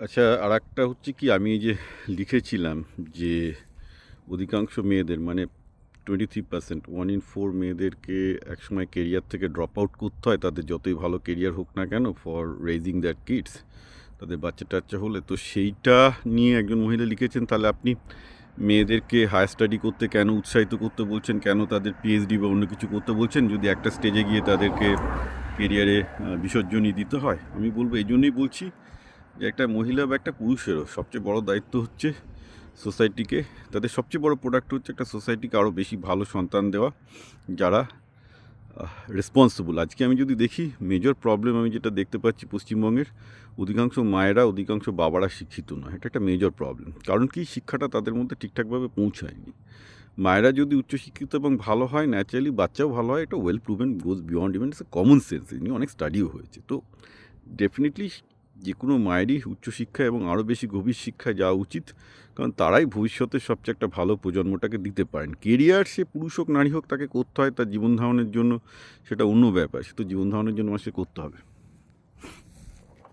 আচ্ছা আর একটা হচ্ছে কি, আমি যে লিখেছিলাম যে অধিকাংশ মেয়েদের মানে twenty three percent one in four মেয়েদেরকে একসময় কেরিয়ার থেকে ড্রপ আউট করতে হয়, তাদের যতই ভালো কেরিয়ার হোক না কেন ফর রেজিং দ্যাট কিডস তাদের বাচ্চা টাচ্চা হলে, তো সেইটা নিয়ে একজন মহিলা লিখেছেন, তাহলে আপনি মেয়েদেরকে হায়ার স্টাডি করতে কেন উৎসাহিত করতে বলছেন, কেন তাদের পিএইচডি বা অন্য কিছু করতে বলছেন, যদি একটা স্টেজে গিয়ে তাদেরকে কেরিয়ারে বিসর্জনই দিতে হয়? আমি বলব, এই জন্যই বলছি যে একটা মহিলা বা একটা পুরুষেরও সবচেয়ে বড় দায়িত্ব হচ্ছে সোসাইটিকে। তাদের সবচেয়ে বড় প্রোডাক্ট হচ্ছে একটা সোসাইটিকে আরও বেশি ভালো সন্তান দেওয়া, যারা রেসপন্সিবল আজকে আমি যদি দেখি মেজর প্রবলেম আমি যেটা দেখতে পাচ্ছি পশ্চিমবঙ্গের, অধিকাংশ মায়েরা, অধিকাংশ বাবারা শিক্ষিত নয়। এটা একটা মেজর প্রবলেম কারণ কি? শিক্ষাটা তাদের মধ্যে ঠিকঠাকভাবে পৌঁছায়নি। মায়েরা যদি উচ্চশিক্ষিত এবং ভালো হয় ন্যাচারালি বাচ্চাও ভালো হয়, এটা well proven goes beyond even it's common sense এ নিয়ে অনেক স্টাডিও হয়েছে। তো ডেফিনেটলি যে কোনো মায়েরই উচ্চশিক্ষা এবং আরও বেশি গভীর শিক্ষা যাওয়া উচিত, কারণ তারাই ভবিষ্যতে সবচেয়ে একটা ভালো প্রজন্মটাকে দিতে পারেন। কেরিয়ার সে পুরুষ হোক, নারী হোক, তাকে করতে হয় তার জীবন ধারণের জন্য সেটা অন্য ব্যাপার। সে তো জীবন ধারণের জন্য সে করতে হবে।